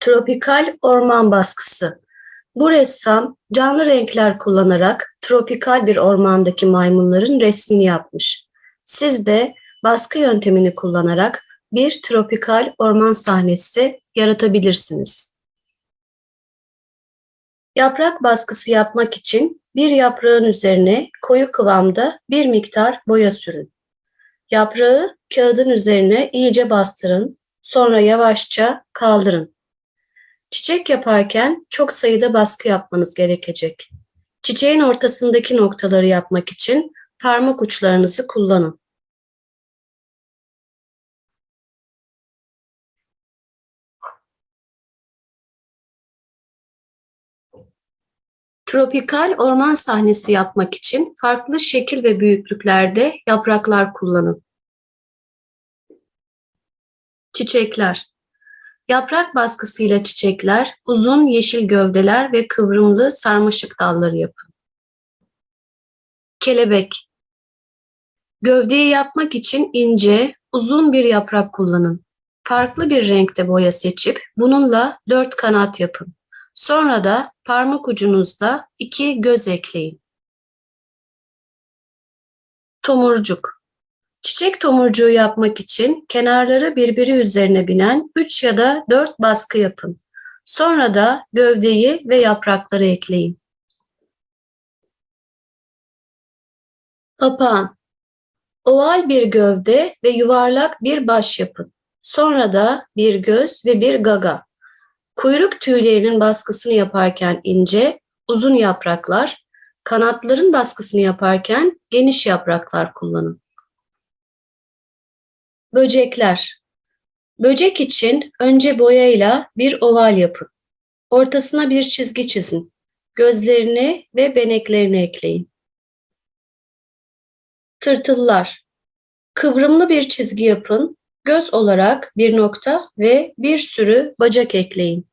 Tropikal orman baskısı. Bu ressam canlı renkler kullanarak tropikal bir ormandaki maymunların resmini yapmış. Siz de baskı yöntemini kullanarak bir tropikal orman sahnesi yaratabilirsiniz. Yaprak baskısı yapmak için bir yaprağın üzerine koyu kıvamda bir miktar boya sürün. Yaprağı kağıdın üzerine iyice bastırın, sonra yavaşça kaldırın. Çiçek yaparken çok sayıda baskı yapmanız gerekecek. Çiçeğin ortasındaki noktaları yapmak için parmak uçlarınızı kullanın. Tropikal orman sahnesi yapmak için farklı şekil ve büyüklüklerde yapraklar kullanın. Çiçekler Yaprak baskısıyla çiçekler, uzun yeşil gövdeler ve kıvrımlı sarmaşık dalları yapın. Kelebek Gövdeyi yapmak için ince, uzun bir yaprak kullanın. Farklı bir renkte boya seçip bununla dört kanat yapın. Sonra da parmak ucunuzda iki göz ekleyin. Tomurcuk Çiçek tomurcuğu yapmak için kenarları birbiri üzerine binen 3 ya da 4 baskı yapın. Sonra da gövdeyi ve yaprakları ekleyin. Papağan Oval bir gövde ve yuvarlak bir baş yapın. Sonra da bir göz ve bir gaga. Kuyruk tüylerinin baskısını yaparken ince, uzun yapraklar, kanatların baskısını yaparken geniş yapraklar kullanın. Böcekler. Böcek için önce boyayla bir oval yapın. Ortasına bir çizgi çizin. Gözlerini ve beneklerini ekleyin. Tırtıllar. Kıvrımlı bir çizgi yapın. Göz olarak bir nokta ve bir sürü bacak ekleyin.